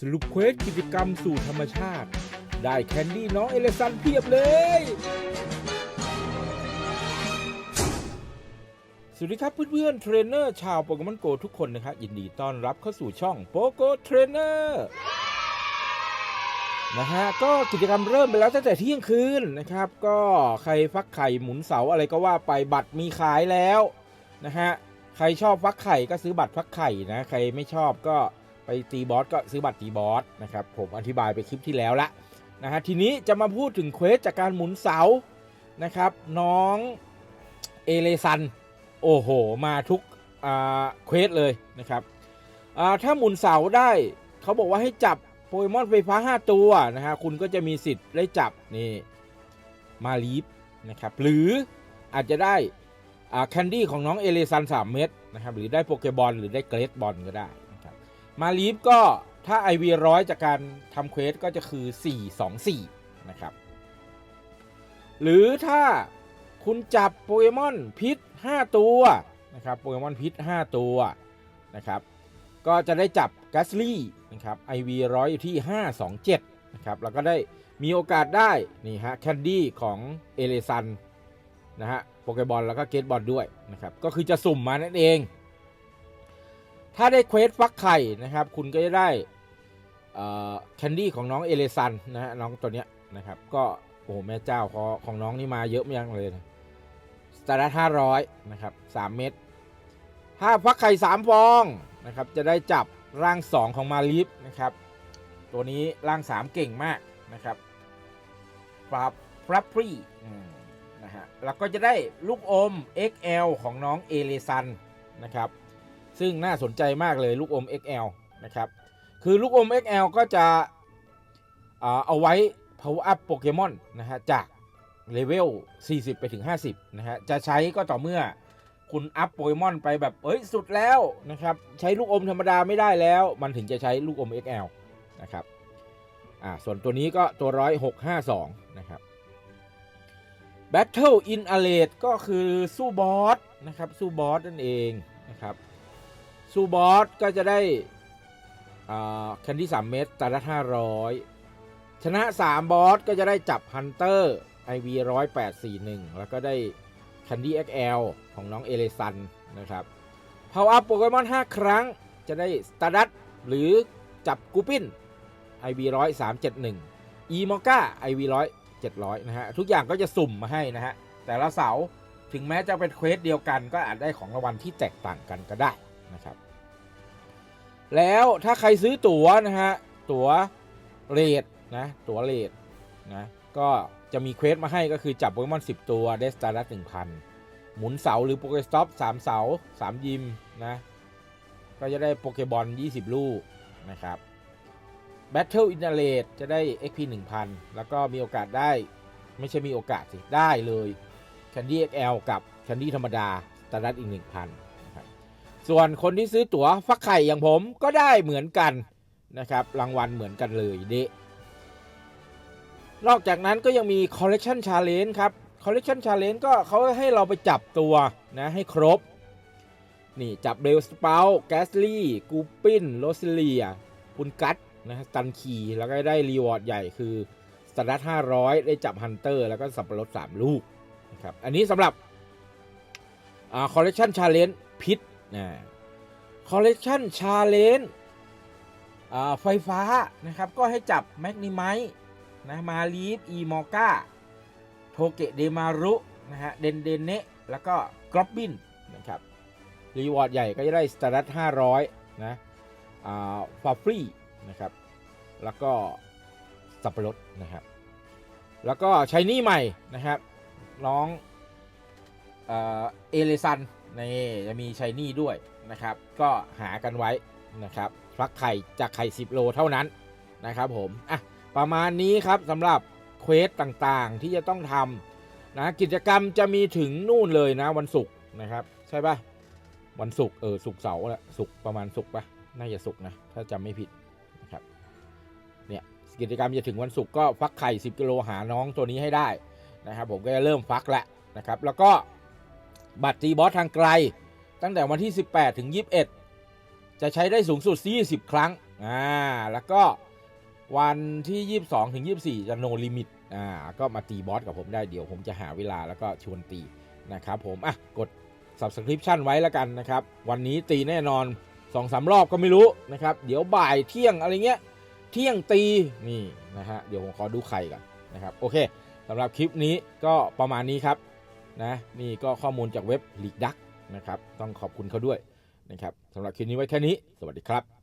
สรุปเควสกิจกรรมสู่ธรรมชาติ ได้แคนดี้น้องเอเลซันเพียบเลย สวัสดีครับเพื่อนๆเทรนเนอร์ชาวโปเกมอนโกทุกคนนะครับยินดีต้อนรับเข้าสู่ช่องโปโกเทรนเนอร์นะฮะก็กิจกรรมเริ่มไปแล้วตั้งแต่เที่ยงคืนนะครับ ก็ใครฟักไข่หมุนเสาอะไรก็ว่าไปบัตรมีขายแล้วนะฮะใครชอบฟักไข่ก็ซื้อบัตรฟักไข่นะ ใครไม่ชอบก็ ไปตีบอสก็ซื้อบัตรตีบอสนะครับผมอธิบายไปคลิปที่แล้วละนะฮะทีนี้จะมาพูดถึงเควสจากการหมุนเสานะครับ น้องเอเลซันโอ้โห มาทุกเควสเลยนะครับถ้าหมุนเสาได้เขาบอกว่าให้จับโปเกมอนไฟฟ้า 5 ตัวนะฮะคุณก็จะมีสิทธิ์ได้จับนี่มาลีฟนะครับหรืออาจจะได้แคนดี้ของน้องเอเลซัน3 เม็ดนะครับหรือได้โปเกบอลหรือได้เกรดบอลก็ได้ มาลีฟก็ถ้า IV ร้อยจากการทำเควสก็จะคือ 4 2 4 นะครับ หรือถ้าคุณจับโปเกมอนพิษ 5 ตัวนะครับโปเกมอนพิษ 5 ตัวนะครับ ก็จะได้จับกัสลี่นะครับ IV ร้อยอยู่ที่ 527 นะครับแล้วก็ได้มีโอกาสได้ นี่ฮะแคนดี้ของเอเลซันนะฮะโปเกบอลแล้วก็เกตบอลด้วยนะครับ ก็คือจะสุ่มมานั่นเอง ถ้าได้เควสฟักไข่นะครับ คุณก็จะได้แคนดี้ของน้องเอเลซันนะฮะน้องตัวเนี้ยนะครับ ก็โอ้โหแม่เจ้าของของน้องนี่มาเยอะมากเลยนะสตาร์ทห้าร้อยนะครับสามเม็ดถ้าฟักไข่สามฟองนะครับจะได้จับร่างสองของมาลิฟนะครับ ตัวนี้ร่างสามเก่งมากนะครับฟรับฟรับฟรีนะฮะแล้วก็จะได้ลูกอม XL ของน้องเอเลซันนะครับ ซึ่งน่าสนใจมากเลยลูกอม XL นะครับคือลูกอม XL ก็จะเอาไว้ power up โปเกมอนนะฮะจากเลเวล 40 ไปถึง 50 นะฮะ จะใช้ก็ต่อเมื่อคุณอัพโปเกมอนไปแบบ เอ้ย สุดแล้วนะครับ ใช้ลูกอมธรรมดาไม่ได้แล้ว มันถึงจะใช้ลูกอม XL นะครับ อ่า ส่วนตัวนี้ก็ตัว1652นะครับ Battle in a r a t ก็คือสู้บอสนะครับ สู้บอสนั่นเองนะครับ สู้บอสก็จะได้แคนดี้3เม็ดตาละ500ชนะ3บอสก็จะได้จับฮันเตอร์ IV 1841แแล้วก็ได้ Candy XL ของน้องเอเลซันนะครับ Power Up โปเกมอน5ครั้งจะได้สตาร์ดัตหรือจับกูปิน IV 1371 e m o k a IV 100 700นะฮะทุกอย่างก็จะสุ่มมาให้นะฮะแต่ละเสาถึงแม้จะเป็นเควสเดียวกันก็อาจได้ของรางวัลที่แตกต่างกันก็ได้นะครับ แล้วถ้าใครซื้อตั๋วนะฮะ ตั๋วเรทนะ ตั๋วเรทนะ ก็จะมีเควสมาให้ก็คือจับโปเกมอน 10 ตัวได้สตาร์ดัต1,000หมุนเสาหรือโปเกสต็อป3เสา3ยิมนะ ก็จะได้โปเกบอล 20 ลูกนะครับ Battle in a r a t จะได้ XP 1,000 แล้วก็มีโอกาสได้ ไม่ใช่มีโอกาสสิ ได้เลย Candy XL กับ Candy ธรรมดาสตาร์ดัตอีก 1,000นะครับ ส่วนคนที่ซื้อตั๋วฟักไข่อย่างผมก็ได้เหมือนกันนะครับ รางวัลเหมือนกันเลยเดะนอกจากนั้นก็ยังมี Collection Challenge ครับ Collection Challenge ก็เขาให้เราไปจับตัวนะให้ครบ นี่จับเบลสเปาแกสลี่ กูปินโรซิเลียคุณกัตนะตันคีแล้วก็ได้รีวอร์ดใหญ่คือสตาร์ท500ได้จับฮันเตอร์แล้วก็สับปะรด3ลูกนะครับอันนี้สำหรับอ่า Collection Challenge พิษ นะ Collection Challenge อ่าไฟฟ้านะครับก็ให้จับแมกนิไมนะมาลีฟอีมอก้าโทเกะเดมารุนะฮะเดนเดนเนะแล้วก็กรอบบินนะครับรีวอร์ดใหญ่ก็จะได้สตาร์ท500นะอ่าฟาฟรีนะครับ แล้วก็สับปะรดนะครับ แล้วก็ใช้นี่ใหม่นะครับ น้องเอเลซัน นี่จะมีชายนี่ด้วยนะครับ ก็หากันไว้นะครับฟักไข่จากไข่ 10 โลเท่านั้นนะครับผมอะประมาณนี้ครับสำหรับเควสต่างๆที่จะต้องทำนะกิจกรรมจะมีถึงนู่นเลยนะวันศุกร์นะครับ ใช่ปะวันศุกร์เออศุกร์เสาร์แหละศุกร์ประมาณศุกร์ปะน่าจะศุกร์นะถ้าจำไม่ผิดนะครับเนี่ยกิจกรรมจะถึงวันศุกร์ก็ฟักไข่ 10 กิโลหาน้องตัวนี้ให้ได้นะครับผมก็จะเริ่มฟักแล้วนะครับ แล้วก็ บัตรตีบอสทางไกล ตั้งแต่วันที่ 18 ถึง 21 จะใช้ได้สูงสุด40ครั้งอ่าแล้วก็วันที่ 22 ถึง 24 จะโนลิมิตอ่าก็มาตีบอสกับผมได้เดี๋ยวผมจะหาเวลาแล้วก็ชวนตีนะครับผมอะกด subscription ไว้แล้วกันนะครับ วันนี้ตีแน่นอน2อสรอบก็ไม่รู้นะครับ เดี๋ยวบ่ายเที่ยงอะไรเงี้ย เที่ยงตีนี่นะฮะเดี๋ยวผมขอดูไข่ก่อนนะครับโอเคสำหรับคลิปนี้ก็ประมาณนี้ครับ นะนี่ก็ข้อมูลจากเว็บลีกดักนะครับ ต้องขอบคุณเขาด้วยนะครับสำหรับคลิปนี้ไว้แค่นี้ สวัสดีครับ